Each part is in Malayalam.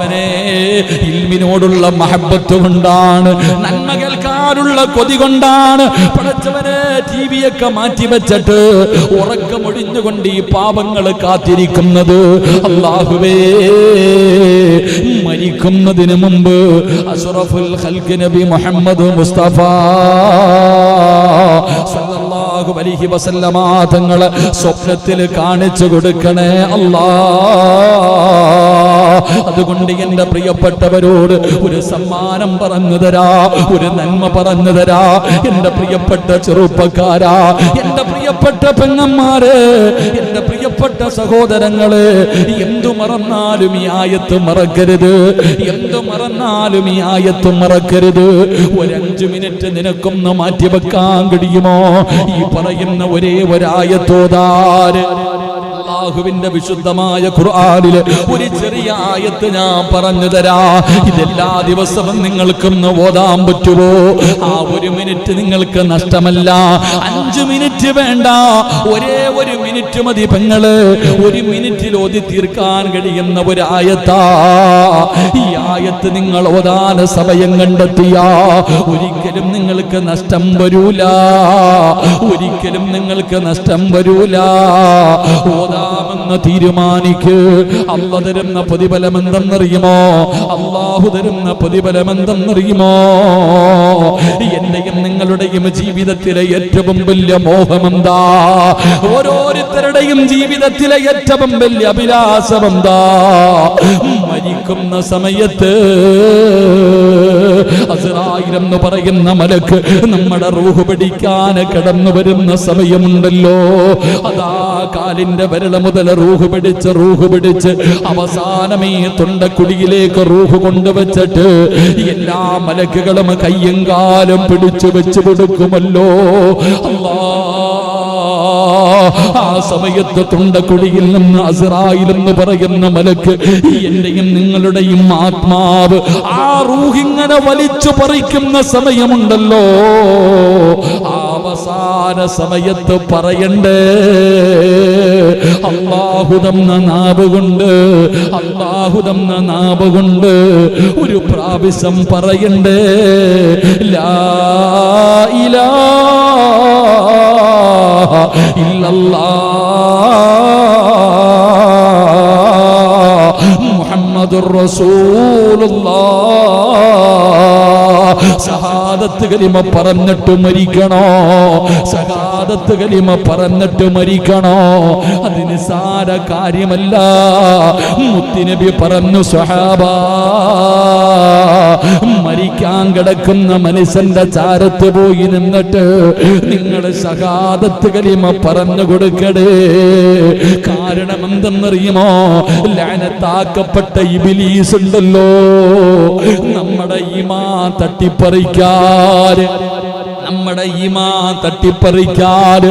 അവനെ ഇൽമിനോടുള്ള മഹബത്ത് കൊണ്ടാണ് നന്മ കേൾക്കാനുള്ള കൊതി കൊണ്ടാണ് പടച്ചവനെ ടി വി ഒക്കെ മാറ്റി വെച്ചിട്ട് ഉറക്കമൊഴിഞ്ഞുകൊണ്ട് ഈ പാപങ്ങൾ കാത്തിരിക്കുന്നത്. അള്ളാഹുവേ മരിക്കുന്നതിന് മുമ്പ് അഷറഫുൽ ഹൽക്ക് നബി മുഹമ്മദ് മുസ്തഫ സല്ലല്ലാഹു അലൈഹി വസല്ലമ തങ്ങളെ സ്വപ്നത്തിൽ കാണിച്ചു കൊടുക്കണേ അല്ലാ. അതുകൊണ്ട് എന്റെ പ്രിയപ്പെട്ടവരോട് ഒരു സമ്മാനം പറഞ്ഞു തരാ ഒരു നന്മ പറഞ്ഞു തരാ. എന്റെ പ്രിയപ്പെട്ട ചെറുപ്പക്കാരാ എന്റെ പ്രിയപ്പെട്ട പെങ്ങന്മാര് എന്റെ പ്രിയപ്പെട്ട സഹോദരങ്ങൾ എന്തു മറന്നാലും ഈ ആയത്ത് മറക്കരുത് എന്തു മറന്നാലും ഈ ആയത്ത് മറക്കരുത്. ഒരഞ്ചു മിനിറ്റ് നിനക്കൊന്ന് മാറ്റി വെക്കാൻ കഴിയുമോ? ഈ പറയുന്ന ഒരേ ഒരായത്തോതാര് അള്ളാഹുവിന്റെ വിശുദ്ധമായ ഖുർആാനിൽ ഒരു ചെറിയ ആയത്ത് ഞാൻ പറഞ്ഞു തരാ. ഇതെല്ലാ ദിവസവും നിങ്ങൾക്കൊന്ന് ഓതാൻ പറ്റുമോ ആ ഒരു മിനിറ്റ് നിങ്ങൾക്ക് നഷ്ടമല്ല. അഞ്ചു മിനിറ്റ് വേണ്ട. ഒരേ ഒരു മിനിറ്റ് മതി പെങ്ങൾ. ഒരു മിനിറ്റിൽ ഓതി തീർക്കാൻ കഴിയുന്ന ഒരു ആയത്താ. ഈ ആയത്ത് നിങ്ങൾ ഓതാന സമയം കണ്ടെത്തിയാ. ഒരിക്കലും നിങ്ങൾക്ക് നഷ്ടം വരൂല. ഒരിക്കലും നിങ്ങൾക്ക് നഷ്ടം വരൂല. ഓതാമെന്ന് തീരുമാനിക്ക്. അല്ല തരുന്ന പ്രതിഫലം എന്തെന്നറിയുമോ അള്ളാഹു തരുന്ന പ്രതിഫലം എന്തെന്നറിയുമോ എന്റെയും നിങ്ങളുടെയും ജീവിതത്തിലെ ഏറ്റവും വലിയ മോഹമെന്താ? ഓരോരുത്തരുടെയും ജീവിതത്തിലെ ഏറ്റവും വലിയ അഭിലാഷം എന്താ മരിക്കുന്ന സമയത്ത് അസ്രായിൽ എന്ന് പറയുന്ന മലക്ക് നമ്മുടെ റൂഹ് പിടിക്കാൻ കടന്നു വരുന്ന സമയമുണ്ടല്ലോ. അതാ കാലിന്റെ വിരള മുതൽ റൂഹ് പിടിച്ച് റൂഹ് പിടിച്ച് അവസാനമേ തൊണ്ടക്കുടിയിലേക്ക് റൂഹ് കൊണ്ടുവച്ചിട്ട് എല്ലാ മലക്കുകളും കയ്യും കാലും പിടിച്ചു വെച്ചു കൊടുക്കുമല്ലോ. അല്ലാ ആ സമയത്ത് തൊണ്ടക്കുടിയിൽ നിന്ന് അസറായിൽ പറയുന്ന മലക്ക് എന്റെയും നിങ്ങളുടെയും ആത്മാവ് ആ റൂഹിങ്ങനെ വലിച്ചു പറിക്കുന്ന സമയമുണ്ടല്ലോ. അവസാന സമയത്ത് പറയണ്ടേ അള്ളാഹുതന്ന നാവ് കൊണ്ട് അള്ളാഹുതന്ന നാവ് കൊണ്ട് ഒരു പ്രാവശ്യം പറയണ്ടേ ലാ ഇലാഹ ഇല്ലല്ലാഹ് മുഹമ്മദുർ റസൂലുള്ളാഹ് ഷഹാദത്ത് കലിമ പറഞ്ഞിട്ട് മരിക്കണോ? സഹാദത്ത് കലിമ പറഞ്ഞിട്ട് മരിക്കണോ? അതിന് സാര കാര്യമല്ല. മുത്തിനബി പറഞ്ഞു സഹാബ മരിക്കാൻ കിടക്കുന്ന മനുഷ്യന്റെ ചാരത്ത് പോയി നിന്നിട്ട് നിങ്ങൾ സഹാദത്ത് കലിമ പറഞ്ഞു കൊടുക്കടേ. കാരണം എന്തെന്നറിയുമോ? ലാനത്താക്കപ്പെട്ട ഇബിലീസ് ഉണ്ടല്ലോ നമ്മുടെ ഈമാ തട്ടിപ്പറിക്കാൻ നമ്മുടെ ഈമാ തട്ടിപ്പറിക്കാൻ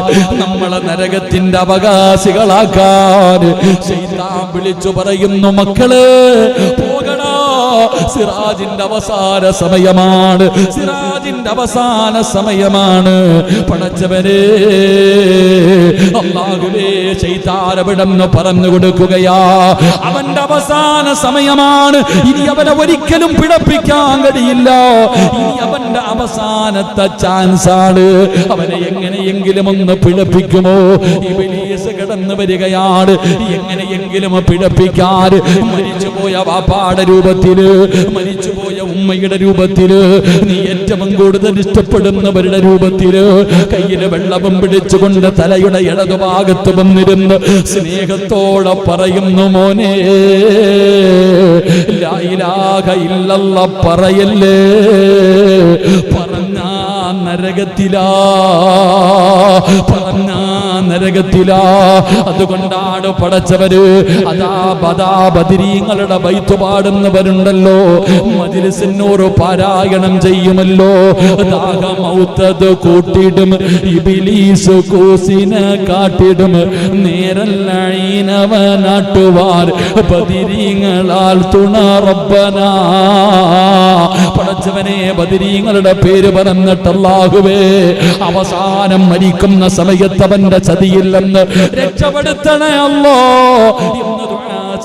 നമ്മളെ നരകത്തിന്റെ അവകാശികളാക്കാൻ വിളിച്ചു പറയുന്നു മക്കൾ സിറാജിന്റെ അവസാന സമയമാണ് സിറാജിന്റെ അവസാന സമയമാണ്. പടച്ചവരെ അള്ളാഹുവേ വിടന്ന് പറഞ്ഞു കൊടുക്കുകയാ. അവന്റെ അവസാന സമയമാണ്. ഇനി അവനെ ഒരിക്കലും പിടപ്പിക്കാൻ കഴിയില്ല. ഇനി അവന്റെ അവസാനത്തെ ചാൻസ് ആണ് അവനെ എങ്ങനെയെങ്കിലും ഒന്ന് പിഴപ്പിക്കുമോ? കടന്നു വരികയാണ്. എങ്ങനെയെങ്കിലും പിഴപ്പിക്കാൻ മരിച്ചുപോയ വാപ്പാടെ രൂപത്തിൽ മരിച്ചുപോയ ഉമ്മയുടെ രൂപത്തിൽ നീ ഏറ്റവും കൂടുതൽ ഇഷ്ടപ്പെടുന്നവരുടെ രൂപത്തിൽ കയ്യിൽ വെള്ളവും പിടിച്ചുകൊണ്ട് തലയുടെ ഇടതുഭാഗത്ത് വന്നിരുന്ന് സ്നേഹത്തോടെ പറയുന്നു മോനെ പറയല്ലേ? നരകത്തിലാ. പറഞ്ഞ നരകത്തിലാ. അതുകൊണ്ടാണ് പടച്ചവര് അതാ ബദാ ബദിരീങ്ങളുടെ ബൈത്ത് പാടുന്നവരുണ്ടല്ലോ. മജിലിസിനോട് പാരായണം ചെയ്യുമല്ലോ. ദാഹമൗത്തത് കൂട്ടിടും. ഇബിലീസ് കൂസിനെ കാട്ടിടും. നേരല്ലീനവ നാട്ടുവാർ ബദിരീങ്ങളാൽ തുണ റബ്ബനാ പടച്ചവനെ ബദിരീങ്ങളുടെ പേര് പറഞ്ഞിട്ടല്ലാകുവേ അവസാനം മരിക്കുന്ന സമയത്ത് ചതിയില്ലെന്ന് രക്ഷപ്പെടുത്തണേ അല്ലോ.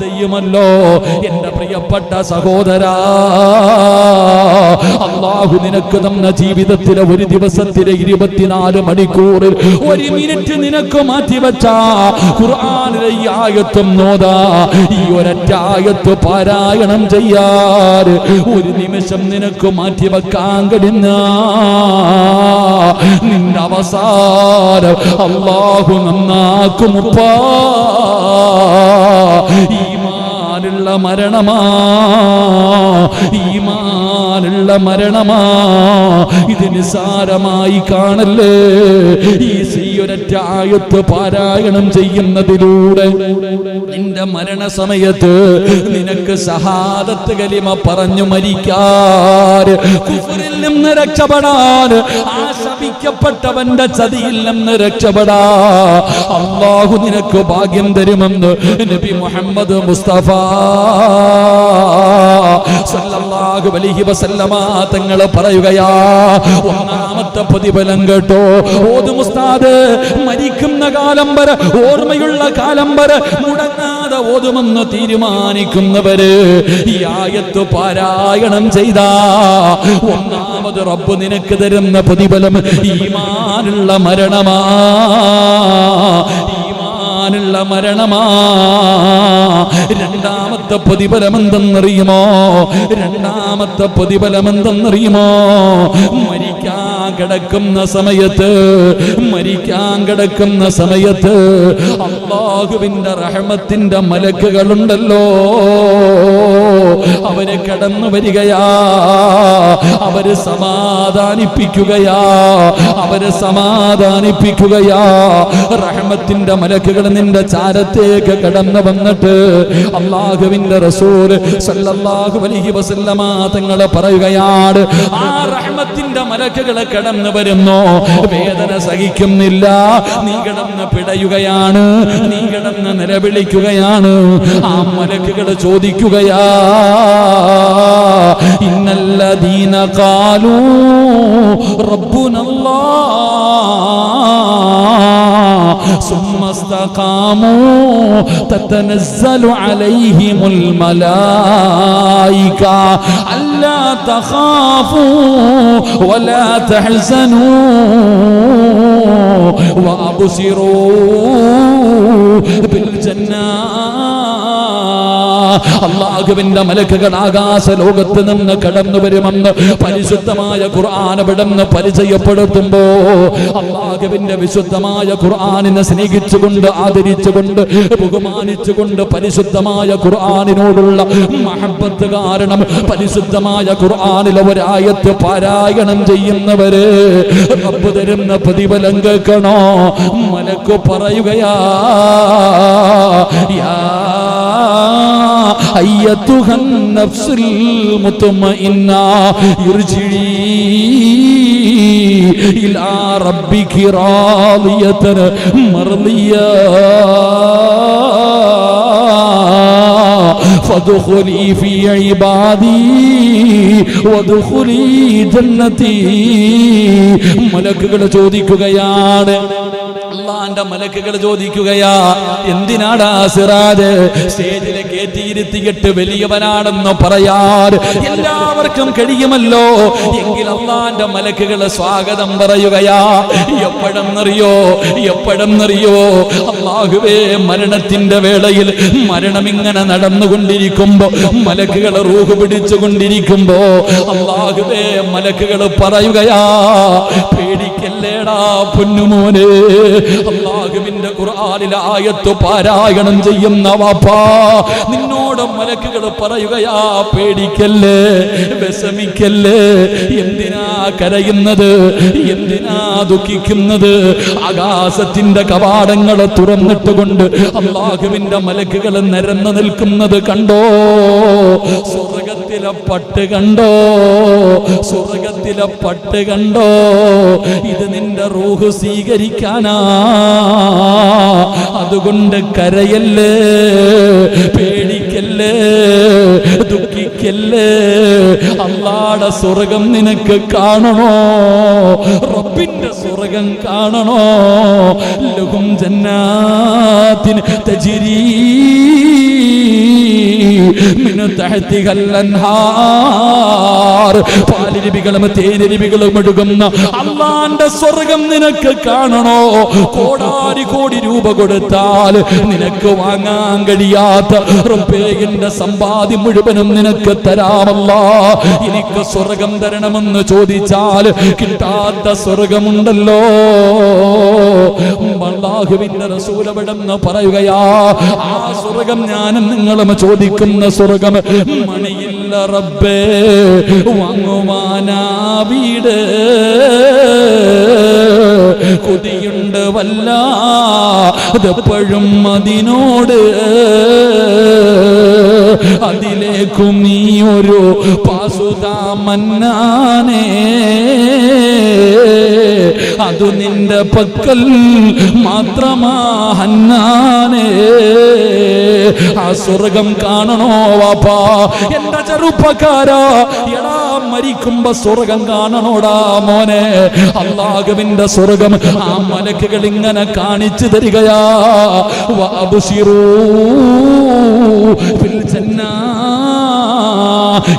ചെയ്യുമല്ലോ. എന്റെ പ്രിയപ്പെട്ട സഹോദരാ അള്ളാഹു നിനക്ക് തന്ന ജീവിതത്തിലെ ഒരു ദിവസത്തിലെ ഇരുപത്തിനാല് മണിക്കൂറിൽ ഒരു മിനിറ്റ് നിനക്ക് മാറ്റിവെച്ച. ഖുർആാനിലെ ഈ ആയത്വം നോതാ. ഈ ആയത്ത് പാരായണം ചെയ്യാൻ ഒരു നിമിഷം നിനക്ക് മാറ്റിവെക്കാൻ കഴിഞ്ഞ നിന്റെ അവസാനം അള്ളാഹു നന്നാക്കും നന്നാക്കുമുപ്പാ ഈമാനുള്ള മരണമാ ഈമാനുള്ള മരണമാ. ഇത് സാരമായി കാണല്ലേ? ഈ സീയൊരറ്റ ആയത്ത് പാരായണം ചെയ്യുന്നതിലൂടെ നിന്റെ മരണസമയത്ത് നിനക്ക് സഹാദത്ത് കലിമ പറഞ്ഞു മരിക്കാൻ നിന്ന് രക്ഷപ്പെടാൻ ആ ചതിയിൽ നിന്ന് രക്ഷപ്പെടാ. അള്ളാഹു നിനക്ക് ഭാഗ്യം തരുമെന്ന് നബി മുഹമ്മദ് മുസ്തഫ സല്ലല്ലാഹു അലൈഹി വസല്ലമ തങ്ങൾ പറയുകയാ. ഒന്നാമത്തെ പ്രതിഫലം കേട്ടോ. ഓത് മുസ്താദ് മരിക്കുന്ന കാലം വരെ ഓർമ്മയുള്ള കാലം വരെ മുടങ്ങാതെ ഓതുമെന്ന് തീരുമാനിക്കുന്നവര് ഈ ആയത്ത് പാരായണം ചെയ്ത. ഒന്നാമത് റബ്ബ് നിനക്ക് തരുന്ന പ്രതിഫലം ഈമാനുള്ള മരണമാ. ഈമാനുള്ള മരണമാ. രണ്ടാമത്തെ പ്രതിഫലം എന്തെന്നറിയുമോ? രണ്ടാമത്തെ പ്രതിഫലം എന്തെന്നറിയുമോ? കിടക്കുന്ന സമയത്ത് മരിക്കാൻ കിടക്കുന്ന സമയത്ത് അള്ളാഹുവിന്റെ റഹമത്തിന്റെ മലക്കുകളുണ്ടല്ലോ. അവർ കടന്നു വരികയാ അവർ സമാധാനിപ്പിക്കുകയാ അവർ സമാധാനിപ്പിക്കുകയാ. റഹമത്തിന്റെ മലക്കുകൾ നിന്റെ ചാരത്തേക്ക് കടന്നു വന്നിട്ട് അള്ളാഹുവിന്റെ റസൂർ സല്ലല്ലാഹു അലൈഹി വസല്ലമ തങ്ങളെ പറയുകയാണ് ആ റഹമത്തിന്റെ മലക്കുകൾ കടന്നു വരുന്നു. വേദന സഹിക്കുന്നില്ല. നീ കിടന്ന് പിടയുകയാണ്. നീ കിടന്ന് നിലവിളിക്കുകയാണ്. ആ മലക്കുകൾ ചോദിക്കുകയാ ഇന്നല്ലദീന കാലൂ റബ്ബുനല്ലാഹ് ثم استقاموا تتنزل عليهم الملائكة. ألا تخافوا ولا تحزنوا. وأبصروا بالجنة. അള്ളാഹുവിന്റെ മലക്കുകൾ ആകാശ ലോകത്ത് നിന്ന് കടന്നു വരുമെന്ന് പരിശുദ്ധമായ ഖുർആൻ അവിടുന്ന് പരിചയപ്പെടുത്തുമ്പോ അള്ളാഹുവിന്റെ വിശുദ്ധമായ ഖുർആാനിനെ സ്നേഹിച്ചുകൊണ്ട് ആദരിച്ചുകൊണ്ട് ബഹുമാനിച്ചുകൊണ്ട് പരിശുദ്ധമായ ഖുർആാനിനോടുള്ള മഹബത്ത് കാരണം പരിശുദ്ധമായ ഖുർആാനിലെ ഒരായത്ത് പാരായണം ചെയ്യുന്നവര് റബ്ബ് തരുന്ന പ്രതിഫലം കേൾക്കണോ? മലക്കു പറയുകയാ യാ أيتها النفس المطمئنة ارجعي إلى ربك راضية مرضية فادخلي في عبادي وادخلي جنتي മലക്കുകൾ ചോദിക്കുകയാണ് അള്ളാന്റെ മലക്കുകൾ ചോദിക്കുകയാ എന്തിനാടാ സിറാജ്? സ്റ്റേജിലെ കയറ്റിയിരുത്തിയിട്ട് വലിയവനാണെന്ന് പറയാൻ എല്ലാവർക്കും കഴിയുമല്ലോ. എങ്കിൽ അള്ളാന്റെ മലക്കുകളെ സ്വാഗതം പറയുകയാ. എപ്പോഴെന്നറിയോ? നിറിയോ അള്ളാഹുവേ മരണത്തിന്റെ വേളയിൽ മരണം ഇങ്ങനെ നടന്നുകൊണ്ടിരിക്കുമ്പോ മലക്കുകളെ റൂഹ് പിടിച്ചുകൊണ്ടിരിക്കുമ്പോ അള്ളാഹുവേ മലക്കുകൾ പറയുകയാ പേടിക്കല്ലേടാ പൊന്നുമോനെ. അള്ളാഹുവിന്റെ ഖുർആനിലെ ആയത്ത് പാരായണം ചെയ്യുന്ന വാപ്പാ നിന്നോട് മലക്കുകൾ പറയുകയാ പേടിക്കല്ലേ വിഷമിക്കല്ലേ എന്തിനാ കരയുന്നത് എന്തിനാ ദുഃഖിക്കുന്നത്? ആകാശത്തിന്റെ കവാടങ്ങളെ തുറന്നിട്ടുകൊണ്ട് അള്ളാഹുവിന്റെ മലക്കുകൾ നിരന്നു നിൽക്കുന്നത് കണ്ടോ? സ്വർഗത്തിലെ പട്ട് കണ്ടോ? സ്വർഗത്തിലെ പട്ട് കണ്ടോ? ഇത് നിന്റെ റൂഹ് സ്വീകരിക്കാനാ. അതുകൊണ്ട് കരയല്ലേ പേടിക്കല്ലേ ദുഃഖിക്കല്ലേ? അള്ളാടെ സ്വർഗം നിനക്ക് കാണണോ? റബ്ബിന്റെ സ്വർഗം കാണണോ? ലഹും ജന്നാത്തിന് തജിരീ പാലരുവികളും തേനരുവികളും ഒഴുകുന്ന അള്ളാന്റെ സ്വർഗം നിനക്ക് കാണണോ? കോടാരി കോടി രൂപ കൊടുത്താൽ നിനക്ക് വാങ്ങാൻ കഴിയാത്ത റുപ്പേകിന്റെ സമ്പാദ്യം മുഴുവനും നിനക്ക് തരാമല്ല. എനിക്ക് സ്വർഗം തരണമെന്ന് ചോദിച്ചാൽ കിട്ടാത്ത സ്വർഗമുണ്ടല്ലോ. റസൂലവിടെന്ന് പറയുകയാ ആ സ്വർഗം ഞാനും നിങ്ങളും ചോദിക്കുന്ന സ്വർഗം മണിയില്ല റബ്ബേ വാങ്ങുവാനാ വീട്. കൊതിയുണ്ട് വല്ല അതെപ്പോഴും അതിനോട്. അതിലേക്കും നീ ഒരു പാസുതാമന്നാനേ അതു നിന്റെ പക്കൽ മാത്രമാഹന്നാനേ ആ സ്വർഗം കാണണോ വാപ്പാ? എന്റെ ചെറുപ്പക്കാരാ. എടാ മരിക്കുമ്പോ സ്വർഗം കാണണോടാ മോനെ. അള്ളാഹുവിന്റെ സ്വർഗം ആ മലക്കുകൾ ഇങ്ങനെ കാണിച്ചു തരികയാ.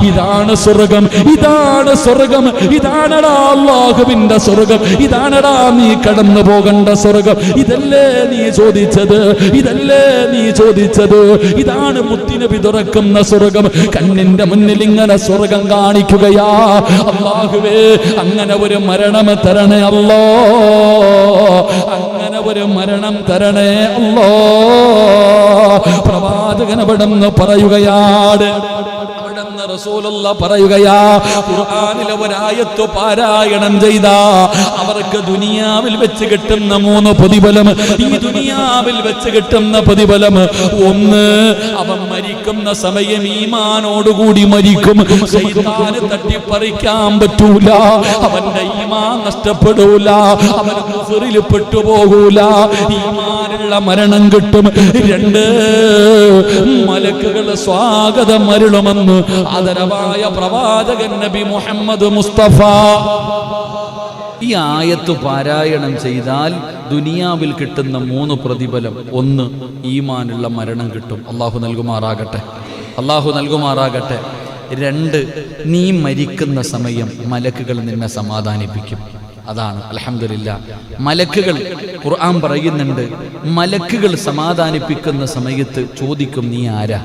ഇതാണ് സ്വർഗം ഇതാണ് സ്വർഗം ഇതാണടാ അള്ളാഹുവിന്റെ സ്വർഗം ഇതാണടാ നീ കടന്നു പോകേണ്ട സ്വർഗം. ഇതല്ലേ നീ ചോദിച്ചത് ഇതല്ലേ നീ ചോദിച്ചത്? ഇതാണ് മുത്തിനബി തുറക്കുന്ന സ്വർഗം. കണ്ണിന്റെ മുന്നിൽ ഇങ്ങനെ സ്വർഗം കാണിക്കുകയാ. അള്ളാഹുവേ അങ്ങനെ ഒരു മരണം തരണേ അല്ലോ. അങ്ങനെ ഒരു മരണം തരണേ അല്ലോ. പ്രവാചകൻ അവിടെന്ന് പറയുകയാണ് അവിടെന്ന് റസൂലുള്ള പറയുകയാ ഖുർആനിലെ ഒരായത്ത് പാരായണം ചെയ്താ. അവർക്ക് ദുനിയാവിൽ വെച്ച് കിട്ടുന്ന മൂന്ന് പ്രതിഫലം ഈ ദുനിയാവിൽ വെച്ച് കിട്ടുന്ന പ്രതിഫലം. ഒന്ന് അവൻ മരിക്കുന്ന സമയം ഈമാനോടുകൂടി മരിക്കും. ശൈത്താന് തട്ടിപ്പറിക്കാൻ പറ്റൂല അവന്റെ ഈമാൻ നഷ്ടപ്പെടൂല അവൻ കുഫറിൽ പെട്ടുപോകൂല. ഈമാനുള്ള മരണം കിട്ടും. രണ്ട് മലക്കുകൾ സ്വാഗതം അരുളുമെന്ന് ആദരവായ പ്രവാചകൻ നബി മുഹമ്മദ് മുസ്തഫ. ഈ ആയത്ത് പാരായണം ചെയ്താൽ ദുനിയാവിൽ കിട്ടുന്ന മൂന്ന് പ്രതിഫലം. ഒന്ന് ഈമാനുള്ള മരണം കിട്ടും. അള്ളാഹു നൽകുമാറാകട്ടെ. അള്ളാഹു നൽകുമാറാകട്ടെ. രണ്ട് നീ മരിക്കുന്ന സമയം മലക്കുകൾ നിന്നെ സമാധാനിപ്പിക്കും. അതാണ്. അലഹമില്ല മലക്കുകൾ ഖുർആൻ പറയുന്നുണ്ട് മലക്കുകൾ സമാധാനിപ്പിക്കുന്ന സമയത്ത് ചോദിക്കും നീ ആരാ?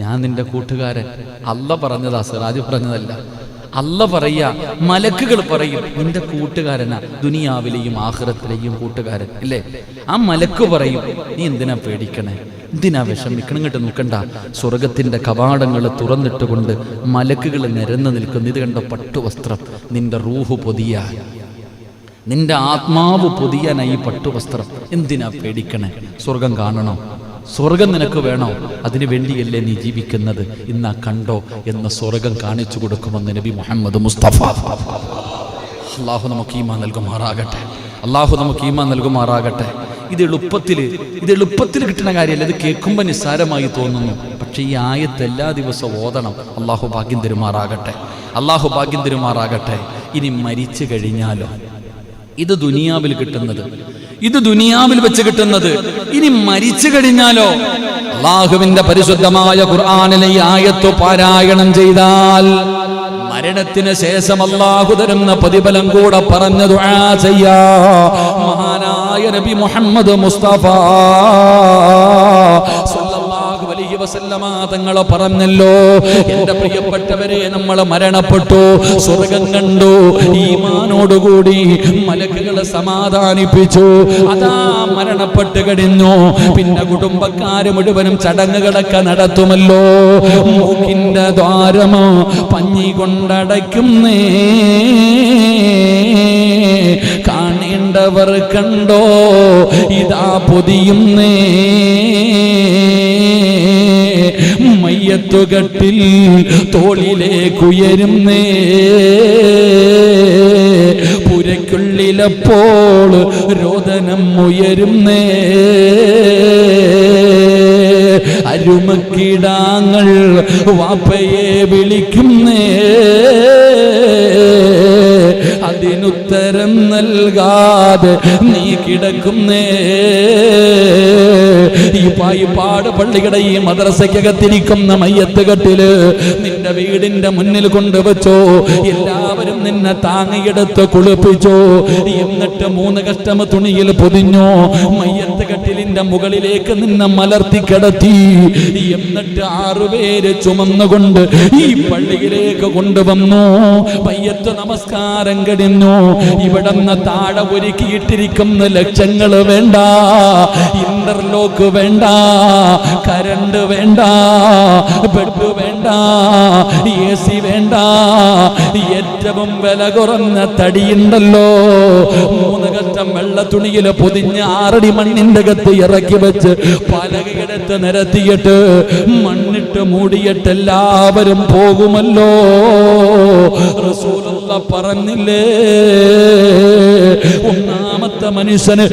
ഞാൻ നിന്റെ കൂട്ടുകാരൻ. അല്ല പറഞ്ഞതാ സിറാജ് പറഞ്ഞതല്ല. അല്ല പറയ മലക്കുകൾ പറയും നിന്റെ കൂട്ടുകാരനാ ദുനിയാവിലെയും ആഹ്റത്തിലെയും കൂട്ടുകാരൻ അല്ലേ? ആ മലക്ക് പറയും നീ എന്തിനാ പേടിക്കണേ? എന്തിനാ വിഷമിക്കണം? ഇങ്ങോട്ട് നോക്കണ്ട. സ്വർഗത്തിന്റെ കവാടങ്ങൾ തുറന്നിട്ടുകൊണ്ട് മലക്കുകൾ നിരന്നു നിൽക്കുന്നു. ഇത് കണ്ട പട്ടുവസ്ത്രം? നിന്റെ റൂഹ് പൊതിയ. നിന്റെ ആത്മാവ് പൊതിയാനായി പട്ടുവസ്ത്രം. എന്തിനാ പേടിക്കണേ? സ്വർഗം കാണണോ? സ്വർഗം നിനക്ക് വേണോ? അതിനു വേണ്ടിയല്ലേ നീ ജീവിക്കുന്നത്? ഇന്നാ കണ്ടോ എന്ന സ്വർഗം കാണിച്ചു കൊടുക്കുമെന്ന് നബി മുഹമ്മദ് മുസ്തഫ. അള്ളാഹു നമുക്ക് ഈമാ നൽകുമാറാകട്ടെ. അള്ളാഹു നമുക്ക് ഈമാ നൽകുമാറാകട്ടെ. ഇത് എളുപ്പത്തിൽ ഇത് എളുപ്പത്തിൽ കിട്ടുന്ന കാര്യമല്ല. ഇത് കേൾക്കുമ്പോൾ നിസ്സാരമായി തോന്നുന്നു. പക്ഷേ ഈ ആയത്ത് എല്ലാ ദിവസവും ഓതണം. അള്ളാഹു ഭാഗ്യം തരുമാറാകട്ടെ. അള്ളാഹു ഭാഗ്യം തരുമാറാകട്ടെ. ഇനി മരിച്ചു കഴിഞ്ഞാലോ? ഇത് ദുനിയാവിൽ കിട്ടുന്നത് ഇത് ദുനിയാവിൽ വെച്ച് കിട്ടുന്നത്. ഇനി മരിച്ചു കഴിഞ്ഞാലോ? അള്ളാഹുവിന്റെ പരിശുദ്ധമായ ഖുർആാനിലെ ആയത്തു പാരായണം ചെയ്താൽ മരണത്തിന് ശേഷം അള്ളാഹു തരുന്ന പ്രതിഫലം കൂടെ പറഞ്ഞു ചെയ്യാ. മഹാനായ നബി മുഹമ്മദ് മുസ്തഫ. അലൈഹി പറഞ്ഞല്ലോ. എന്റെ പ്രിയപ്പെട്ടവരെ നമ്മൾ മരണപ്പെട്ടു. സ്വർഗം കണ്ടു. ഈമാനോടുകൂടി മലക്കുകളെ സമാധാനിപ്പിച്ചു. അതാ മരണപ്പെട്ട് കഴിഞ്ഞു പിന്നെ കുടുംബക്കാര് മുഴുവനും ചടങ്ങുകളൊക്കെ നടത്തുമല്ലോ. മൂക്കിന്റെ ദ്വാരമോ പഞ്ഞി കൊണ്ടടയ്ക്കുന്നേ. കാണേണ്ടവർ കണ്ടോ? ഇതാ പൊതിയുന്നേ. മയ്യത്തുകട്ടിൽ തോളിലേക്കുയരുന്നേ പുരക്കുള്ളിലപ്പോൾ രോദനം ഉയരുന്നേ. അരുമക്കിടാങ്ങൾ വാപ്പയെ വിളിക്കുന്നേ. അതിനുത്തരം നൽകാതെ നീ കിടക്കുന്നേ. ഈ പായിപ്പാട് പള്ളിയുടെ ഈ മദ്രസയ്ക്കകത്തിരിക്കുന്ന മയ്യത്ത് കെട്ടിൽ നിന്റെ വീടിന്റെ മുന്നിൽ കൊണ്ടുവച്ചോ. എല്ലാവരും നിന്നെ താങ്ങിയെടുത്ത് കുളിപ്പിച്ചോ. എന്നിട്ട് മൂന്ന് കഷ്ടമ തുണിയിൽ പൊതിഞ്ഞോ. മയ്യത്ത് കട്ടിലിന്റെ മുകളിലേക്ക് നിന്നെ മലർത്തി കിടത്തി. എന്നിട്ട് ആറുപേര് ചുമന്നുകൊണ്ട് ഈ പള്ളിയിലേക്ക് കൊണ്ടുവന്നു. പയ്യത്ത് നമസ്കാരം കഴിഞ്ഞു ഇവിടുന്ന് താഴെ ഒരുക്കിയിട്ടിരിക്കുന്ന ലക്ഷങ്ങൾ വേണ്ട. ഇന്റർലോക്ക് വേണ്ട. കരണ്ട് വേണ്ട. ബെഡ് വേണ്ട. എ സി വേണ്ട. ഏറ്റവും വില കുറഞ്ഞ തടിയുണ്ടല്ലോ. മൂന്ന് കഷ്ടം വെള്ള തുണിയിൽ പൊതിഞ്ഞ് ആറടി മണ്ണിന്റെ അകത്ത് ഇറക്കി വെച്ച് പലകയെടുത്ത് നിരത്തിയിട്ട് മണ്ണിട്ട് മൂടിയിട്ട് എല്ലാവരും പോകുമല്ലോ. റസൂലുള്ള പറഞ്ഞില്ലേ? ഒന്നാമത്തെ മനുഷ്യന്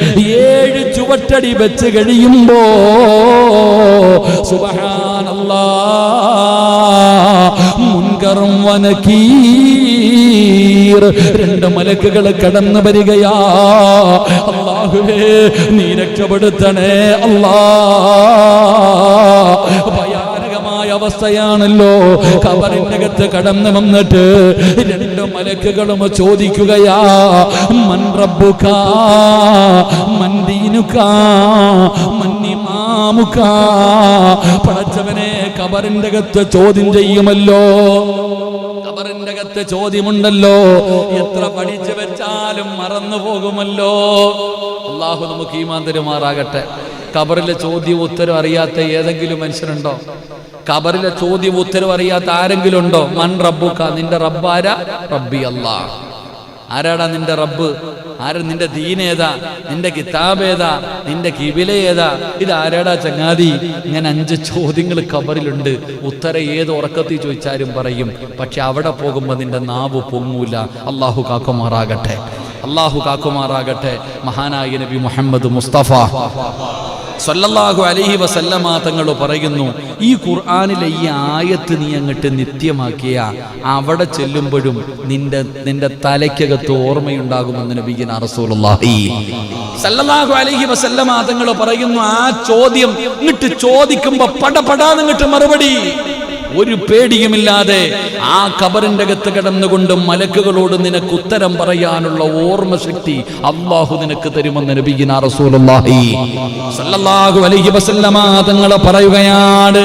ഏഴ് ചുവട്ടടി വെച്ച് കഴിയുമ്പോ സുബഹാനല്ലാ മുൻകറും രണ്ട് മലക്കുകൾ കടന്നു വരികയാ. അള്ളാഹുവേ നീ രക്ഷപ്പെടുത്തണേ അല്ലാ. അവസ്ഥയാണല്ലോ. കബറിനകത്ത് കടന്നു വന്നിട്ട് രണ്ട് മലക്കുകളും ചോദിക്കുകയാ മൻ റബ്ബുക മൻ ദീനുക മൻ ഇമാമുക. പടച്ചവനെ കബറിന്റെ അകത്ത് ചോദ്യം ചെയ്യുമല്ലോ. അകത്ത് ചോദ്യമുണ്ടല്ലോ? എത്ര പഠിച്ചു വെച്ചാലും മറന്നു പോകുമല്ലോ? അള്ളാഹു നമുക്ക് ഈമാൻ മാന്തരുമാറാകട്ടെ കബറിലെ ചോദ്യം ഉത്തരം അറിയാത്ത ഏതെങ്കിലും മനുഷ്യനുണ്ടോ? കബറിലെ ചോദ്യം ഉത്തരം അറിയാത്ത ആരെങ്കിലും ഉണ്ടോ മൺ റബ്ബുക്ക നിന്റെ റബ്ബാര റബ്ബി അല്ലാ ആരാടാ നിന്റെ റബ്ബ്? ആര് നിന്റെ ദീനേതാ? നിന്റെ കിതാബ് ഏതാ നിന്റെ കിബില ഏതാ ഇത് ആരാടാ ചങ്ങാതി? ഇങ്ങനെ അഞ്ച് ചോദ്യങ്ങൾ കബറിലുണ്ട്. ഉത്തരം ഏത് ഉറക്കത്തിൽ ചോദിച്ചാലും പറയും. പക്ഷെ അവിടെ പോകുമ്പോൾ നിന്റെ നാവ് പൊങ്ങൂല. അള്ളാഹു കാക്കുമാറാകട്ടെ. അള്ളാഹു കാക്കുമാറാകട്ടെ. മഹാനായ നബി മുഹമ്മദ് മുസ്തഫ. സല്ലല്ലാഹു അലൈഹി വസല്ലമ തങ്ങൾ പറയുന്നു ഈ ഖുർആാനിലെ ഈ ആയത്ത് നീ അങ്ങട്ട് നിത്യമാക്കിയ അവിടെ ചെല്ലുമ്പോഴും നിന്റെ നിന്റെ തലയ്ക്കകത്ത് ഓർമ്മയുണ്ടാകുമെന്ന് നബിഗിൻ റസൂലുള്ളാഹി. സല്ലല്ലാഹു അലൈഹി വസല്ലമ തങ്ങൾ പറയുന്നു ആ ചോദ്യം ഇങ്ങോട്ട് ചോദിക്കുമ്പോ പടപടാന്ന് ഇങ്ങോട്ട് മറുപടി. ഒരു പേടിയുമില്ലാതെ ആ കബറിന്റെ അകത്ത് കിടന്നുകൊണ്ട് മലക്കുകളോട് നിനക്ക് ഉത്തരം പറയാനുള്ള ഓർമ്മ ശക്തി അള്ളാഹു നിനക്ക് തരുമെന്ന് നബിഗിന റസൂലുള്ളാഹി അലൈഹി വസല്ലമ തങ്ങൾ പറയുകയാണ്.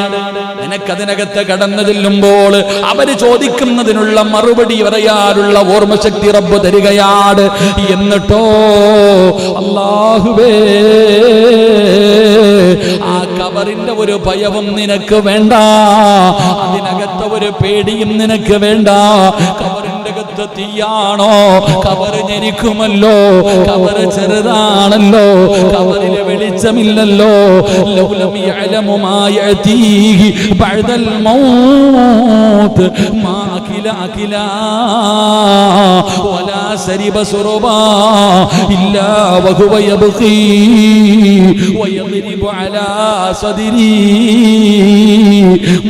നിനക്കതിനകത്ത് കടന്നു ചെല്ലുമ്പോൾ അവർ ചോദിക്കുന്നതിനുള്ള മറുപടി പറയാനുള്ള ഓർമ്മശക്തി റബ്ബ് തരികയാണ്. എന്നിട്ടോ? അള്ളാഹുവേ ആ കബറിന്റെ ഒരു ഭയവും നിനക്ക് വേണ്ട. അതിനകത്തെ ഒരു പേടിയും നിനക്ക് വേണ്ട. അകത്ത് തീയാണോ കവർ ഞെരിക്കുമല്ലോ. കവർ ചെറുതാണല്ലോ. കബറിന് വെളിച്ചമില്ലല്ലോ.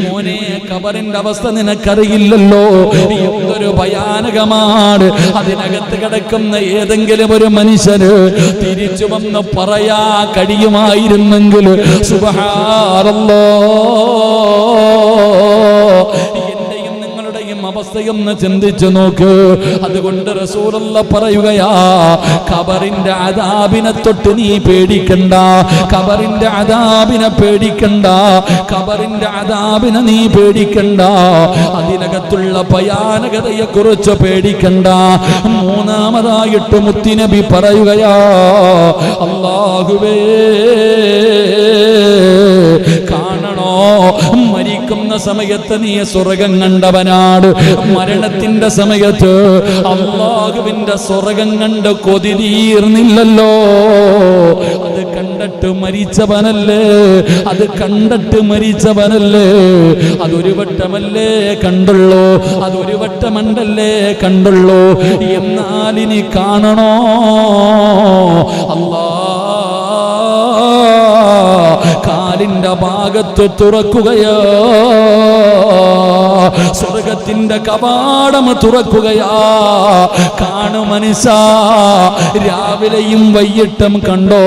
മോനെ കബറിന്റെ അവസ്ഥ നിനക്കറിയില്ലല്ലോ. എന്തൊരു ഭയാനകമാണ്. അതിനകത്ത് കിടക്കുന്ന ഏതെങ്കിലും ഒരു മനുഷ്യന് തിരിച്ചു വന്ന് പറയാ കഴിയുമായിരുന്നെങ്കിൽ സുബഹാറല്ലോ അവസ്ഥയൊന്ന് ചിന്തിച്ചു നോക്ക്. അതുകൊണ്ട് റസൂലുള്ള പറയുകയാ കബറിന്റെ അതാബിനെ തൊട്ട് നീ പേടിക്കണ്ട. കബറിന്റെ അതാബിനെ പേടിക്കണ്ട. കബറിന്റെ അതാബിനെ നീ പേടിക്കണ്ട. അതിനകത്തുള്ള ഭയാനകതയെ കുറിച്ച് പേടിക്കണ്ട. മൂന്നാമതായിട്ട് മുത്തിനബി പറയുകയാ അള്ളാഹുവേ കാണണോ. മരിക്കുന്ന സമയത്ത് നീ സ്വർഗം കണ്ടവനാണ്. മരണത്തിന്റെ സമയത്ത് അള്ളാഹുവിന്റെ സ്വർഗം കണ്ട് കൊതി തീർന്നില്ലല്ലോ. അത് കണ്ടിട്ട് മരിച്ചവനല്ലേ? അത് കണ്ടിട്ട് മരിച്ചവനല്ലേ? അതൊരു വട്ടമല്ലേ കണ്ടുള്ളൂ? അതൊരു വട്ടമണ്ടല്ലേ കണ്ടുള്ളൂ? എന്നാൽ ഇനി കാണണോ? അല്ലാ കാലിന്റെ ഭാഗത്ത് തുറക്കുകയോ? സ്വർഗത്തിന്റെ കവാടം തുറക്കുകയാ? കാണു മനുഷ്യ രാവിലെയും വൈകിട്ടും കണ്ടോ?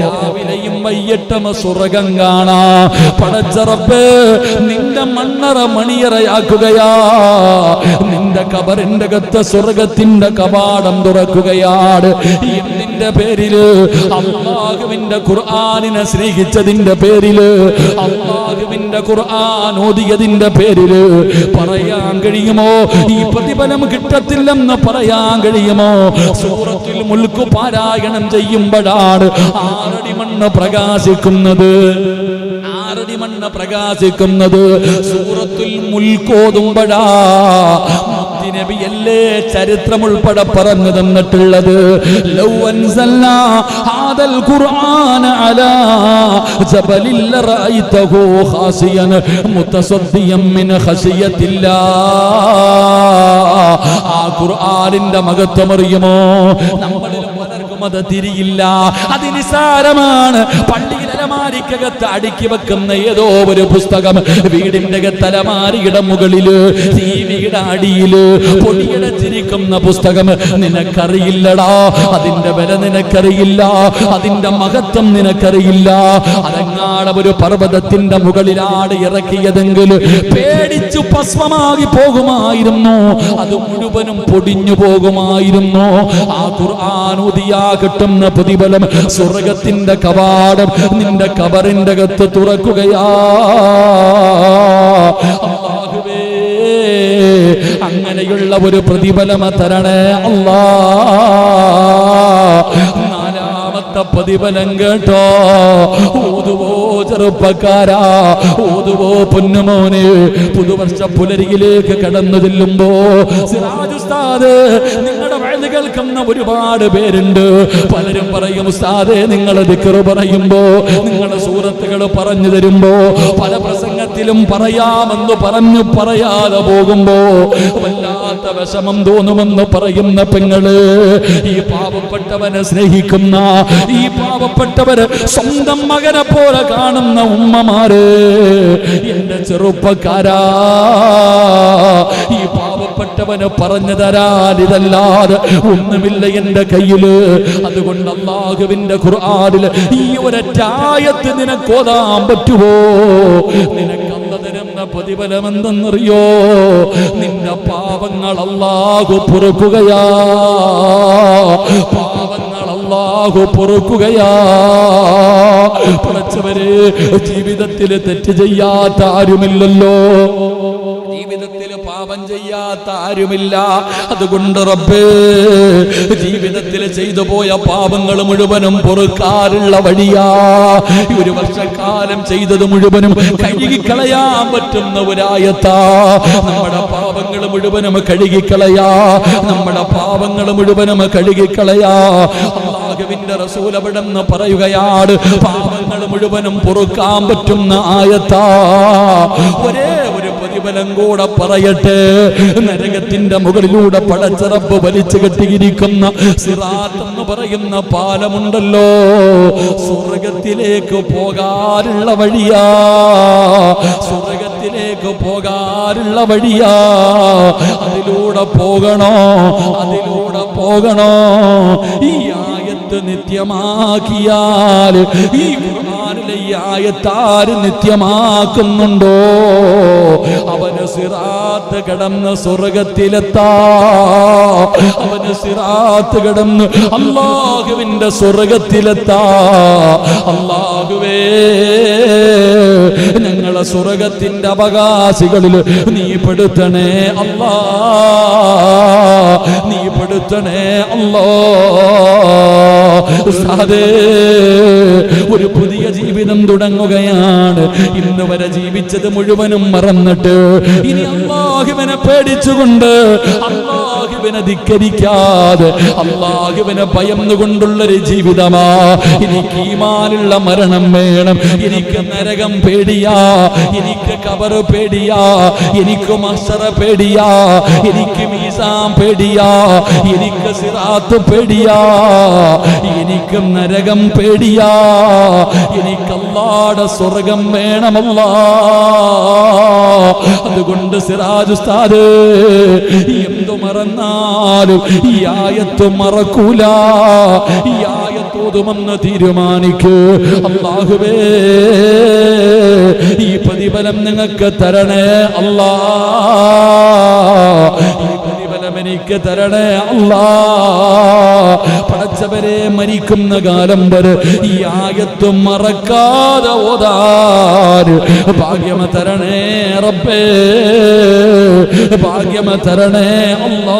രാവിലെയും വൈകിട്ടും സ്വർഗം കാണാ. പടച്ചറപ്പ് നിന്റെ മണ്ണറ മണിയറയാക്കുകയാ. നിന്റെ കബറിന്റെ കത്ത് സ്വർഗത്തിന്റെ കവാടം തുറക്കുകയാണ്. എന്നിന്റെ പേരിൽ അള്ളാഹുവിന്റെ ഖുർആാനിനെ സ്നേഹിച്ചതിന്റെ പേരിൽ അള്ളാഹുവിന്റെ ഖുർആൻ ഓതിയതിന്റെ പേരിൽ പറയാൻ കഴിയുമോ? ഈ പ്രതിഫലം കിട്ടത്തില്ലെന്ന് പറയാൻ കഴിയുമോ? സൂറത്തിൽ മുൽക്ക് പാരായണം ചെയ്യുമ്പോഴാണ് ആറടി മണ്ണ് പ്രകാശിക്കുന്നത്. ആറടി മണ്ണ് പ്രകാശിക്കുന്നത്. സൂറത്തിൽ മുൽക്കോതുമ്പഴാ നബിയല്ലേ ചരിത്രം ഉൾപ്പെടെ പറഞ്ഞു തന്നിട്ടുള്ളത്? ആ ഖുർആനിന്റെ നമ്മളിൽ അത് തിരിയില്ല. അത് നിസാരമാണ്. പള്ളിയിൽ അലമാരിക്കകത്ത് അടുക്കി വെക്കുന്ന ഏതോ ഒരു പുസ്തകം വീടിന്റെ തലമാരിയുടെ മുകളിൽ അടിയിൽ പൊടിയടച്ചിരിക്കുന്ന പുസ്തകം. നിനക്കറിയില്ലടാ. അതിന്റെ വില നിനക്കറിയില്ല. അതിന്റെ മഹത്വം നിനക്കറിയില്ല. അതെങ്ങാടെ ഒരു പർവതത്തിന്റെ മുകളിലാണ് ഇറക്കിയതെങ്കിൽ പേടിച്ചു ഭസ്മമാകി പോകുമായിരുന്നു. അത് മുഴുവനും പൊടിഞ്ഞു പോകുമായിരുന്നു. ആ ഉദിയാ കിട്ടുന്ന പ്രതിഫലം സ്വർഗത്തിന്റെ കവാടം നിന്റെ കബറിന്റെ അകത്ത് തുറക്കുകയാ. അങ്ങനെയുള്ള ഒരു പ്രതിഫലം തരണേ അല്ലാ നാലാമത്തെ പ്രതിഫലം കേട്ടോ. ഊതുവോ ചെറുപ്പക്കാരാ ഊതുവോ പൊന്നുമോനെ. പുതുവർഷ പുലരിയിലേക്ക് കടന്നു ചെല്ലുമ്പോ നിങ്ങൾ വയത് കേൾക്കുന്ന ഒരുപാട് പേരുണ്ട്. പലരും പറയും ഉസ്താദെ നിങ്ങൾ ദിക്കറ് പറയുമ്പോ നിങ്ങളുടെ സൂറത്തുകൾ പറഞ്ഞു തരുമ്പോ പല പ്രസംഗത്തിലും പറയാമെന്ന് പറഞ്ഞു പറയാതെ പോകുമ്പോ വല്ലാത്ത വിഷമം തോന്നുമെന്ന് പറയുന്ന പെങ്ങൾ ഈ പാവപ്പെട്ടവനെ സ്നേഹിക്കുന്ന ഈ പാവപ്പെട്ടവര് സ്വന്തം മകനെ പോലെ കാണുന്ന ഉമ്മമാര് എന്റെ ചെറുപ്പക്കാരാ ഈ പാവപ്പെട്ടവന് പറഞ്ഞു തരാൻ ഇതല്ലാതെ ഒന്നുമില്ല എന്റെ കയ്യിൽ. അതുകൊണ്ട് അള്ളാഹുവിന്റെ ഖുർആാനിൽ ഈ ഒരറ്റായത്ത് നിനക്ക് ഓതാൻ പറ്റുമോ? നിനക്ക് തരുന്ന പ്രതിഫലം എന്തെന്നറിയോ നിന്റെ പാവങ്ങൾ അള്ളാഹു പൊറുക്കുകയാ. പാവങ്ങൾ അള്ളാഹു പൊറുക്കുകയാ. പടച്ചവരെ ജീവിതത്തിൽ തെറ്റ് ചെയ്യാത്ത ആരുമില്ലല്ലോ. പാപം ചെയ്യാത്ത ആരുമില്ല. അതുകൊണ്ട് റബ്ബേ ജീവിതത്തിൽ ചെയ്തു പോയ പാപങ്ങൾ മുഴുവനും പൊറുക്കാറുള്ള വഴിയാ. ഒരു വർഷക്കാലം ചെയ്തത് മുഴുവനും കഴുകിക്കളയാൻ പറ്റുന്ന ഒരായത്താ. നമ്മുടെ പാപങ്ങൾ മുഴുവനും കഴുകിക്കളയാ. നമ്മുടെ പാപങ്ങൾ മുഴുവനും കഴുകിക്കളയാ. അള്ളാഹുവിന്റെ റസൂൽ പറയുകയാണ് പാപങ്ങൾ മുഴുവനും പൊറുക്കാൻ പറ്റുന്ന ആയത്താ. ഒരു പ്രതിഫലം കൂടെ പറയട്ടെ. നരകത്തിന്റെ മുകളിലൂടെ പടച്ചിറപ്പ് വലിച്ചു കെട്ടിയിരിക്കുന്ന സിറാത്ത് എന്ന് പറയുന്ന പാലമുണ്ടല്ലോ. സ്വർഗത്തിലേക്ക് പോകാനുള്ള വഴിയാ. സ്വർഗത്തിലേക്ക് പോകാനുള്ള വഴിയാ. അതിലൂടെ പോകണോ? അതിലൂടെ പോകണോ? ഈ ആയത്ത് നിത്യമാക്കിയാൽ ഈ ഖുർആനിലെ ഈ ആയത്താര് നിത്യമാക്കുന്നുണ്ടോ? അവന് സിറാത്ത് കടന്ന് സ്വർഗത്തിലെത്താ. അവന് സിറാത്ത് കടന്ന് അള്ളാഹുവിന്റെ സ്വർഗത്തിലെത്താ. അള്ളാഹുവേ ഞങ്ങളെ സ്വർഗത്തിന്റെ അവകാശികളിൽ നീ പെടുത്തണേ അല്ലാ. നീ പെടുത്തണേ അല്ലോ. ഉസ്താദേ, ഒരു പുതിയ ജീവിതം തുടങ്ങുകയാണ്. ഇന്ന് വരെ ജീവിച്ചത് മുഴുവനും മറന്നിട്ട്. ഇനി അള്ളാഹുവിനെ പേടിച്ചുകൊണ്ട് അള്ളാഹുവിനെ ധിക്കരിക്കാതെ അള്ളാഹുവിനെ ഭയന്നുകൊണ്ടുള്ളൊരു ജീവിതമാ. എനിക്ക് ഈമാനുള്ള മരണം വേണം. എനിക്ക് നരകം പേടിയാ. എനിക്ക് കബറ് പേടിയാ. എനിക്ക് മസറ പേടിയാ. എനിക്ക് മീസാം പേടിയാ. എനിക്ക് സിറാത്ത് പേടിയാ. എനിക്ക് നരകം പേടിയാ. എനിക്കല്ലാടെ സ്വർഗം വേണമല്ല. അതുകൊണ്ട് സിറാജ് എന്തു മറന്നാലും ഈ ആയത്ത് മറക്കൂല. ഈ ആയത്തോതുമെന്ന് തീരുമാനിക്ക്. അള്ളാഹുവേ ഈ പ്രതിഫലം നിങ്ങൾക്ക് തരണേ അല്ലാ. ഈ പ്രതിഫലം എനിക്ക് തരണേ അല്ലാ. പടച്ചവരെ മരിക്കുന്ന കാലം വരെ ഈ ആയത്ത് മറക്കാതെ ഭാഗ്യമ തരണേ റബ്ബേ. ഭാഗ്യമ തരണേ അല്ലാ.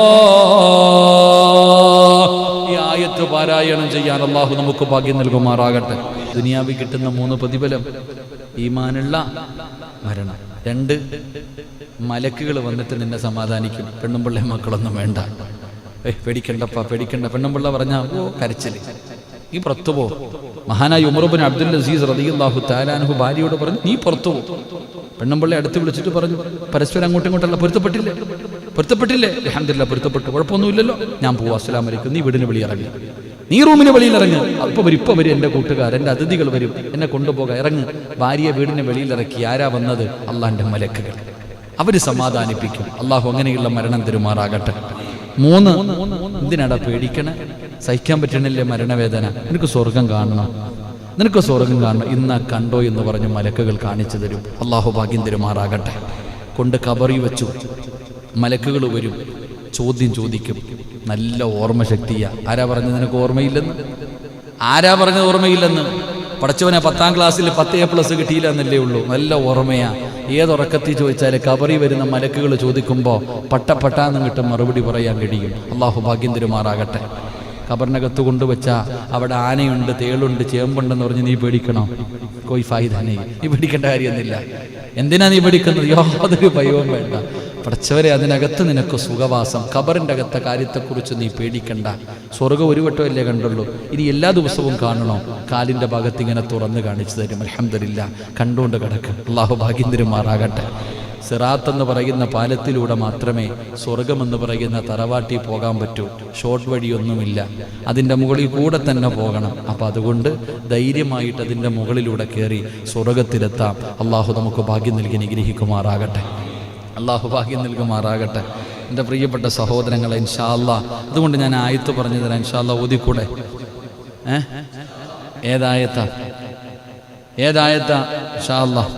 ആയത്ത് പാരായണം ചെയ്യാൻ അള്ളാഹു നമുക്ക് ഭാഗ്യം നൽകുമാറാകട്ടെ. ദുനിയാവി കിട്ടുന്ന മൂന്ന് പ്രതിഫലം. ഈമാനുള്ള മരണം. രണ്ട് മലക്കുകൾ വന്നിട്ട് നിന്നെ സമാധാനിക്കും. പെണ്ണുമ്പിള്ളെ മക്കളൊന്നും വേണ്ട. ഏ പേടിക്കണ്ടപ്പ പേടിക്കണ്ട. പെണ്ണുമ്പിള്ള പറഞ്ഞ ഓ കരച്ചിൽ. ഈ പുറത്തു പോ. മഹാനായ ഉമറുബിൻ അബ്ദുൽ അസീസ് റതിയുല്ലാഹു താലാനുഹു ഭാര്യയോട് പറഞ്ഞു നീ പുറത്തു പോ. പെണ്ണുമ്പിള്ള അടുത്ത് വിളിച്ചിട്ട് പറഞ്ഞു പരസ്പരം അങ്ങോട്ടും ഇങ്ങോട്ടല്ല പൊരുത്തപ്പെട്ടില്ലേ? പൊരുത്തപ്പെട്ടില്ലേ? അലഹമില്ല പൊരുത്തപ്പെട്ടു. കുഴപ്പമൊന്നുമില്ലല്ലോ. ഞാൻ പോവാ അസ്സലാം വലൈക്കും നീ വീടിന് വെളിയിറങ്ങി നീ റൂമിന് വെളിയിൽ ഇറങ്ങ്. അപ്പൊ വരും ഇപ്പൊ വരും എന്റെ കൂട്ടുകാർ എന്റെ അതിഥികൾ വരും. എന്നെ കൊണ്ടുപോകാൻ ഇറങ്ങ്. ഭാര്യയെ വീടിന് വെളിയിൽ ഇറക്കി ആരാ വന്നത്? അള്ളാന്റെ മലക്കുകൾ. അവർ സമാധാനിപ്പിക്കും. അള്ളാഹു അങ്ങനെയുള്ള മരണം തെരുമാറാകട്ടെ. മൂന്ന്. എന്തിനാടാ പേടിക്കണേ? സഹിക്കാൻ പറ്റണില്ലേ മരണവേദന? നിനക്ക് സ്വർഗം കാണണം. നിനക്ക് സ്വർഗം കാണണം. ഇന്ന കണ്ടോ എന്ന് പറഞ്ഞ് മലക്കുകൾ കാണിച്ചു തരും. അള്ളാഹു ഭാഗ്യം തരുമാറാകട്ടെ. കൊണ്ട് കബറി വെച്ചു. മലക്കുകൾ വരും. ചോദ്യം ചോദിക്കും. നല്ല ഓർമ്മ ശക്തിയാ ആരാ പറഞ്ഞത് നിനക്ക് ഓർമ്മയില്ലെന്ന്? ആരാ പറഞ്ഞത് ഓർമ്മയില്ലെന്ന്? പഠിച്ചവനെ പത്താം ക്ലാസ്സിൽ പത്ത് എ പ്ലസ് കിട്ടിയില്ല എന്നല്ലേ ഉള്ളൂ. നല്ല ഓർമ്മയാ. ഏതുറക്കത്തിൽ ചോദിച്ചാൽ കബറി വരുന്ന മലക്കുകൾ ചോദിക്കുമ്പോൾ പട്ട പട്ടാന്ന് കിട്ടും മറുപടി പറയാൻ കഴിയും. അള്ളാഹു ഭാഗ്യം തിരുമാറാകട്ടെ കബറിനകത്ത് കൊണ്ടുവച്ച അവിടെ ആനയുണ്ട് തേളുണ്ട് ചേമ്പുണ്ടെന്ന് പറഞ്ഞ് നീ പേടിക്കണോ? കോയി ഫായിദാനെ നീ പേടിക്കേണ്ട കാര്യമൊന്നുമില്ല. എന്തിനാ നീ പേടിക്കുന്നത്? യാതൊരു ഭയവും വേണ്ട. പഠിച്ചവരെ അതിനകത്ത് നിനക്ക് സുഖവാസം. ഖബറിന്റെ അകത്തെ കാര്യത്തെക്കുറിച്ച് നീ പേടിക്കണ്ട. സ്വർഗം ഒരു വട്ടമല്ലേ കണ്ടുള്ളൂ. ഇനി എല്ലാ ദിവസവും കാണണോ? കാലിന്റെ ഭാഗത്ത് ഇങ്ങനെ തുറന്ന് കാണിച്ചു തരും. അലഹമില്ല കണ്ടുകൊണ്ട് കിടക്ക്. അള്ളാഹു ഭാഗ്യം സിറാത്ത് എന്ന് പറയുന്ന പാലത്തിലൂടെ മാത്രമേ സ്വർഗമെന്ന് പറയുന്ന തറവാട്ടി പോകാൻ പറ്റൂ. ഷോർട്ട് വഴിയൊന്നുമില്ല. അതിന്റെ മുകളിൽ കൂടെ തന്നെ പോകണം. അപ്പം അതുകൊണ്ട് ധൈര്യമായിട്ട് അതിന്റെ മുകളിലൂടെ കയറി സ്വർഗത്തിലെത്താം അള്ളാഹു നമുക്ക് ഭാഗ്യം നൽകി നിഗ്രഹിക്കുമാറാകട്ടെ അള്ളാഹു ഭാഗ്യം നൽകുമാറാകട്ടെ. എന്റെ പ്രിയപ്പെട്ട സഹോദരങ്ങളെ ഇൻഷാല്ല അതുകൊണ്ട് ഞാൻ ആയത്ത് പറഞ്ഞു തരാം ഇൻഷാല്ല ഓതിക്കൂടെ. ഏ? ഏതായത്ത? ഏതായത്ത? ഇൻഷാല്ല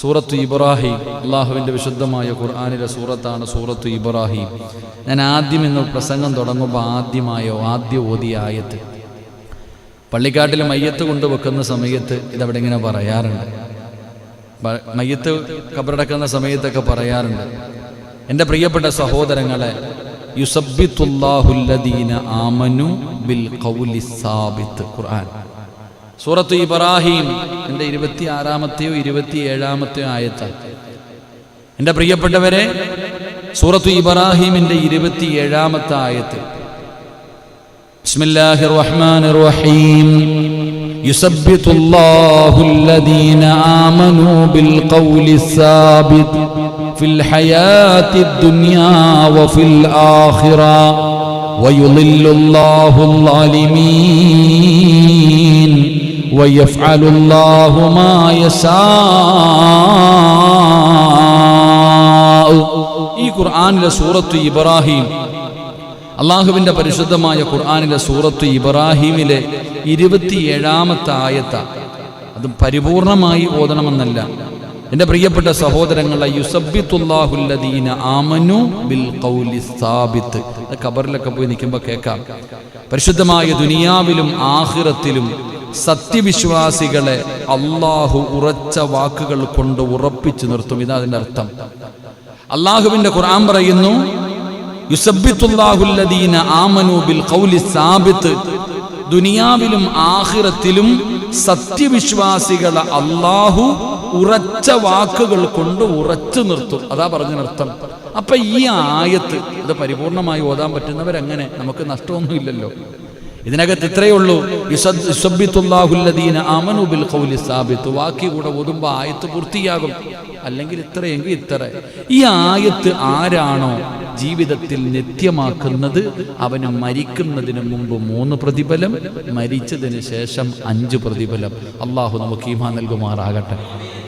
സൂറത്തു ഇബ്രാഹിം. അള്ളാഹുവിന്റെ വിശുദ്ധമായ ഖുർആാനിലെ സൂറത്താണ് സൂറത്തു ഇബ്രാഹിം. ഞാൻ ആദ്യം ഇന്ന് പ്രസംഗം തുടങ്ങുമ്പോൾ ആദ്യമായോ ആദ്യ ഓതിയ ആയത്ത്. പള്ളിക്കാട്ടിൽ മയ്യത്ത് കൊണ്ടുവെക്കുന്ന സമയത്ത് ഇതവിടെ ഇങ്ങനെ പറയാറുണ്ട്. മയ്യത്ത് കബറടക്കുന്ന സമയത്തൊക്കെ പറയാറുണ്ട്. എന്റെ പ്രിയപ്പെട്ട സഹോദരങ്ങളെ യുസബിത്തുല്ലാഹുല്ലദീന ആമനു ബിൽ കൗലി സാബിത്ത് ഖുർആൻ. സൂറത്ത് ഇബ്രാഹിം എന്റെ ഇരുപത്തി ആറാമത്തെയോ ഇരുപത്തി ഏഴാമത്തെയോ ആയത്ത് എന്റെ പ്രിയപ്പെട്ടവരെ സൂറത്ത് ഇബ്രാഹിമിന്റെ ഇരുപത്തി ഏഴാമത്തെ ആയത്ത്. ബിസ്മില്ലാഹിർ റഹ്മാനിർ റഹീം. يثبت الله الذين آمنوا بالقول الثابت في الحياة الدنيا وفي الآخرة ويضل الله الظالمين ويفعل الله ما يشاء ഈ ഖുർആനിലെ സൂറത്ത് ഇബ്രാഹിം അള്ളാഹുവിന്റെ പരിശുദ്ധമായ ഖുർആാനിലെ സൂറത്ത് ഇബ്രാഹീമിലെ ഇരുപത്തിയേഴാമത്തെ ആയത്ത. അത് പരിപൂർണമായി ഓതണമെന്നല്ല. എന്റെ പ്രിയപ്പെട്ട സഹോദരങ്ങളെ യുസബിത്തുല്ലാഹുല്ലദീന ആമനു ബിൽ സാബിത്ത്. അത് ഖബറിലൊക്കെ പോയി നിൽക്കുമ്പോൾ കേൾക്കാം. പരിശുദ്ധമായ ദുനിയാവിലും ആഹിറത്തിലും സത്യവിശ്വാസികളെ അള്ളാഹു ഉറച്ച വാക്കുകൾ കൊണ്ട് ഉറപ്പിച്ചു നിർത്തും. ഇതാ അതിന്റെ അർത്ഥം. അള്ളാഹുവിന്റെ ഖുർആൻ പറയുന്നു ദുനിയാവിലും ആഹിറത്തിലും സത്യവിശ്വാസികളെ അള്ളാഹു ഉറച്ച വാക്കുകൾ കൊണ്ട് ഉറച്ചു നിർത്തും. അതാ പറഞ്ഞതിനർത്ഥം അപ്പൊ ഈ ആയത്ത് ഇത് പരിപൂർണമായി ഓതാൻ പറ്റുന്നവരങ്ങനെ നമുക്ക് നഷ്ടമൊന്നുമില്ലല്ലോ. ഇതിനകത്ത് ഇത്രയേ ഉള്ളൂ. ബിൽ ഖൗലി സാബിത്ത്. വാക്കി കൂടെ ഓതുമ്പോൾ ആയത്ത് പൂർത്തിയാകും. അല്ലെങ്കിൽ ഇത്രയെങ്കിൽ ഇത്ര. ഈ ആയത്ത് ആരാണോ ജീവിതത്തിൽ നിത്യമാക്കുന്നത്? അവന് മരിക്കുന്നതിന് മുമ്പ് മൂന്ന് പ്രതിഫലം മരിച്ചതിന് ശേഷം അഞ്ച് പ്രതിഫലം. അള്ളാഹു നമുക്ക് ഈമാൻ നൽകുമാറാകട്ടെ.